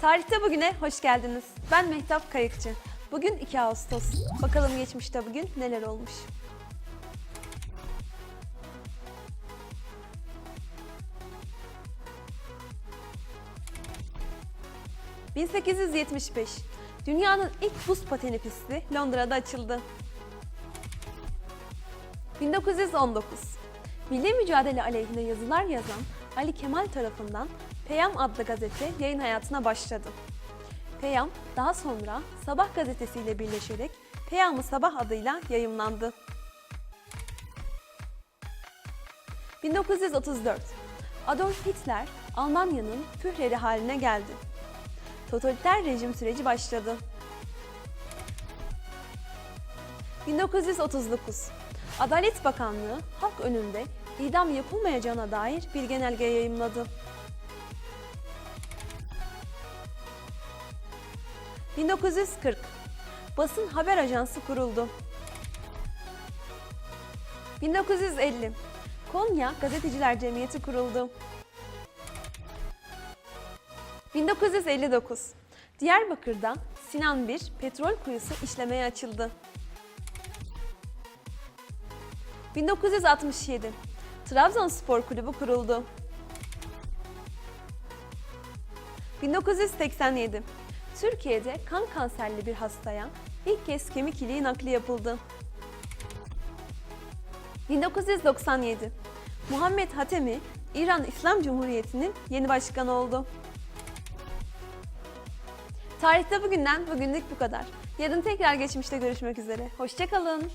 Tarihte bugüne hoş geldiniz. Ben Mehtap Kayıkçı. Bugün 2 Ağustos. Bakalım geçmişte bugün neler olmuş. ...1875. Dünyanın ilk buz pateni pisti Londra'da açıldı. 1919. Milli mücadele aleyhine yazılar yazan Ali Kemal tarafından Peyam adlı gazete yayın hayatına başladı. Peyam daha sonra Sabah gazetesiyle birleşerek Peyam-ı Sabah adıyla yayımlandı. 1934. Adolf Hitler Almanya'nın Führeri haline geldi. Totaliter rejim süreci başladı. 1939. Adalet Bakanlığı halk önünde idam yapılmayacağına dair bir genelge yayımladı. 1940. Basın Haber Ajansı kuruldu. 1950. Konya Gazeteciler Cemiyeti kuruldu. 1959. Diyarbakır'da Sinan Bir petrol kuyusu işlemeye açıldı. 1967. Trabzonspor Kulübü kuruldu. 1987. Türkiye'de kan kanserli bir hastaya ilk kez kemik iliği nakli yapıldı. 1997. Muhammed Hatemi İran İslam Cumhuriyeti'nin yeni başkanı oldu. Tarihte bugünden bugünlük bu kadar. Yarın tekrar geçmişte görüşmek üzere. Hoşçakalın.